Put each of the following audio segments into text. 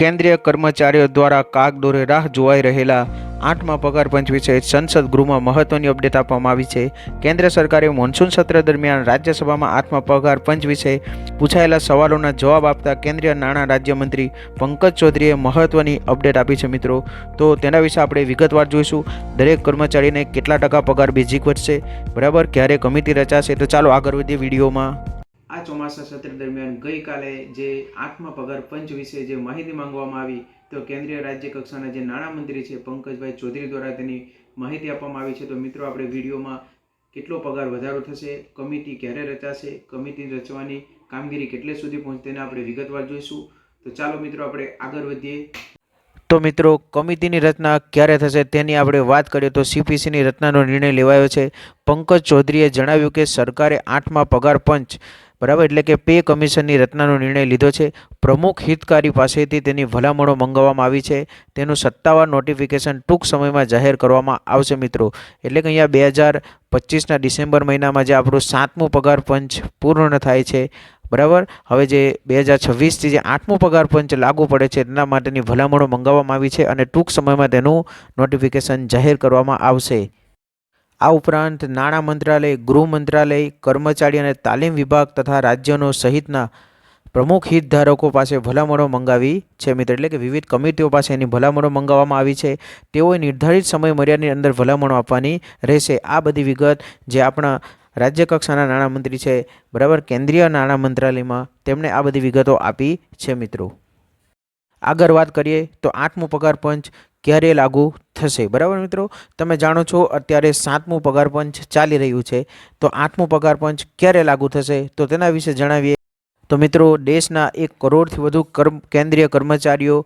કેન્દ્રીય કર્મચારીઓ દ્વારા કાગદોરે રાહ જોવાઈ રહેલા આઠમા પગાર પંચ વિશે સંસદ ગૃહમાં મહત્વની અપડેટ આપવામાં આવી છે. કેન્દ્ર સરકારે મોન્સૂન સત્ર દરમિયાન રાજ્યસભામાં આઠમા પગાર પંચ વિશે પૂછાયેલા સવાલોના જવાબ આપતા કેન્દ્રીય નાણાં રાજ્યમંત્રી પંકજ ચૌધરીએ મહત્વની અપડેટ આપી છે મિત્રો. તો તેના વિશે આપણે વિગતવાર જોઈશું. દરેક કર્મચારીને કેટલા ટકા પગાર બેઝિક વધશે? બરાબર? ક્યારે કમિટી રચાશે? તો ચાલો આગળ વધીએ વિડીયોમાં. આ ચોમાસા સત્ર દરમિયાન ગઈકાલે જે આઠમા પગાર પંચ વિશે જે માહિતી માંગવામાં આવી, તો કેન્દ્રીય રાજ્ય કક્ષાના જે નાણામંત્રી છે પંકજભાઈ ચૌધરી દ્વારા તેની માહિતી આપવામાં આવી છે. તો મિત્રો, આપણે વિડીયોમાં કેટલો પગાર વધારો થશે, કમિટી ક્યારે રચાશે, કમિટી રચવાની કામગીરી કેટલે સુધી પહોંચે તેને આપણે વિગતવાર જોઈશું. તો ચાલો મિત્રો, આપણે આગળ વધીએ. તો મિત્રો, કમિટીની રચના ક્યારે થશે તેની આપણે વાત કરીએ તો સીપીસીની રચનાનો નિર્ણય લેવાયો છે. પંકજ ચૌધરીએ જણાવ્યું કે સરકારે આઠમા પગાર પંચ બરાબર? એટલે કે પે કમિશનની રચનાનો નિર્ણય લીધો છે. પ્રમુખ હિતકારી પાસેથી તેની ભલામણો મંગાવવામાં આવી છે. તેનું સત્તાવાર નોટિફિકેશન ટૂંક સમયમાં જાહેર કરવામાં આવશે મિત્રો. એટલે કે અહીંયા બે હજાર પચીસના ડિસેમ્બર મહિનામાં જે આપણું સાતમું પગાર પંચ પૂર્ણ થાય છે, બરાબર? હવે જે બે હજાર છવ્વીસથી જે આઠમું પગાર પંચ લાગુ પડે છે, તેના માટેની ભલામણો મંગાવવામાં આવી છે અને ટૂંક સમયમાં તેનું નોટિફિકેશન જાહેર કરવામાં આવશે. આ ઉપરાંત નાણાં મંત્રાલય, ગૃહ મંત્રાલય, કર્મચારી અને તાલીમ વિભાગ તથા રાજ્યોનો સહિતના પ્રમુખ હિતધારકો પાસે ભલામણો મંગાવી છે મિત્ર. એટલે કે વિવિધ કમિટીઓ પાસે એની ભલામણો મંગાવવામાં આવી છે. તેઓએ નિર્ધારિત સમય મર્યાદાની અંદર ભલામણો આપવાની રહેશે. આ બધી વિગત જે આપણા રાજ્ય કક્ષાના નાણામંત્રી છે, બરાબર, કેન્દ્રીય નાણાં મંત્રાલયમાં તેમણે આ બધી વિગતો આપી છે મિત્રો. આગળ વાત કરીએ તો આઠમું પગાર પંચ ક્યારે લાગુ થશે. બરાબર મિત્રો? તમે જાણો છો, અત્યારે સાતમું પગાર પંચ ચાલી રહ્યું છે. તો આઠમું પગાર પંચ ક્યારે લાગુ થશે? તો તેના વિશે જણાવીએ. તો મિત્રો, દેશના એક કરોડથી વધુ કર્મ, કેન્દ્રીય કર્મચારીઓ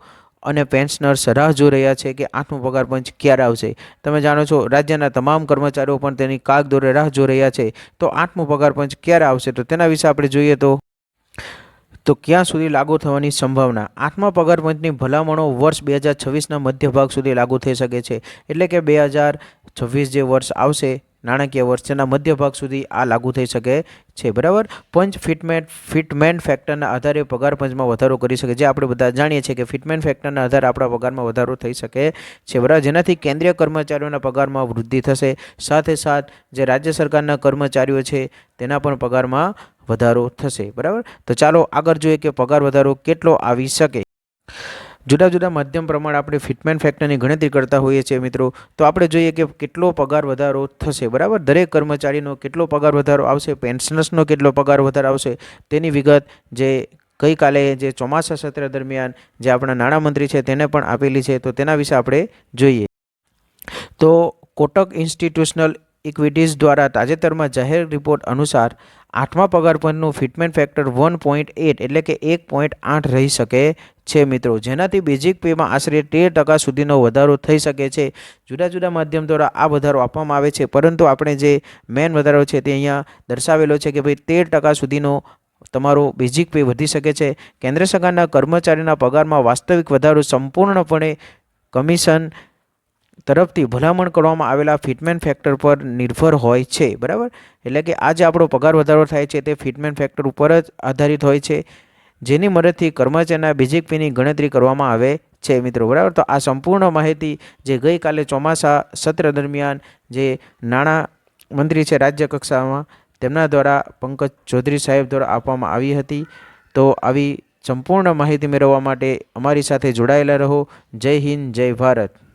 અને પેન્શનર્સ રાહ જોઈ રહ્યા છે કે આઠમું પગાર પંચ ક્યારે આવશે. તમે જાણો છો, રાજ્યના તમામ કર્મચારીઓ પણ તેની કાગદોરે રાહ જોઈ રહ્યા છે. તો આઠમું પગાર પંચ ક્યારે આવશે? તો તેના વિશે આપણે જોઈએ તો તો ક્યાં સુધી લાગુ થવાની સંભાવના? આઠમા પગાર પંચની ભલામણો વર્ષ બે હજાર છવ્વીસના મધ્ય ભાગ સુધી લાગુ થઈ શકે છે. એટલે કે બે હજાર છવ્વીસ જે વર્ષ આવશે, નાણાકીય વર્ષ, તેના મધ્ય ભાગ સુધી આ લાગુ થઈ શકે છે. બરાબર? પંચ ફિટમેન્ટ ફિટમેન્ટ ફેક્ટરના આધારે પગાર પંચમાં વધારો કરી શકે જે આપણે બધા જાણીએ છીએ કે ફિટમેન્ટ ફેક્ટરના આધારે આપણા પગારમાં વધારો થઈ શકે છે. બરાબર? જેનાથી કેન્દ્રીય કર્મચારીઓના પગારમાં વૃદ્ધિ થશે. સાથે સાથ જે રાજ્ય સરકારના કર્મચારીઓ છે, તેના પણ પગારમાં વધારો થશે, બરાબર? તો ચાલો આગળ જોઈએ કે પગાર વધારો કેટલો આવી શકે. જુદા જુદા માધ્યમ પ્રમાણે આપણે ફિટમેન્ટ ફેક્ટરની ગણતરી કરતા હોઈએ છીએ મિત્રો. તો આપણે જોઈએ કે કેટલો પગાર વધારો થશે, બરાબર? દરેક કર્મચારીનો કેટલો પગાર વધારો આવશે? પેન્શનર્સનો કેટલો પગાર વધારો આવશે? તેની વિગત જે ગઈકાલે જે ચોમાસા સત્ર દરમિયાન જે આપણા નાણામંત્રી છે તેને પણ આપેલી છે, તો તેના વિશે આપણે જોઈએ. તો કોટક ઇન્સ્ટિટ્યુશનલ ઇક્વિટીઝ દ્વારા તાજેતરમાં જાહેર રિપોર્ટ અનુસાર આઠમા પગાર પંચનું fitment factor one point eight એટલે કે એક પોઈન્ટ આઠ રહી શકે છે મિત્રો. જેનાથી બેઝિક પેમાં આશરે તેર ટકા સુધીનો વધારો થઈ શકે છે. જુદા જુદા માધ્યમ દ્વારા આ વધારો આપવામાં આવે છે. પરંતુ આપણે જે મેન વધારો છે તે અહીંયા દર્શાવેલો છે કે ભાઈ તેર ટકા સુધીનો તમારો બેઝિક પે વધી શકે છે. કેન્દ્ર સરકારના કર્મચારીના પગારમાં વાસ્તવિક વધારો સંપૂર્ણપણે કમિશન તરફથી ભલામણ કરવામાં આવેલા ફિટમેન ફેક્ટર પર નિર્ભર હોય છે, બરાબર? એટલે કે આ જે આપણો પગાર વધારો થાય છે તે ફિટમેન ફેક્ટર ઉપર જ આધારિત હોય છે, જેની મદદથી કર્મચારીના બેઝિક પેની ગણતરી કરવામાં આવે છે, મિત્રો, બરાબર? તો આ સંપૂર્ણ માહિતી જે ગઈકાલે ચોમાસા સત્ર દરમિયાન જે નાણાં મંત્રી છે રાજ્ય કક્ષામાં, તેમના દ્વારા પંકજ ચૌધરી સાહેબ દ્વારા આપવામાં આવી હતી. તો આવી સંપૂર્ણ માહિતી મેળવવા માટે અમારી સાથે જોડાયેલા રહો. જય હિન્દ, જય ભારત.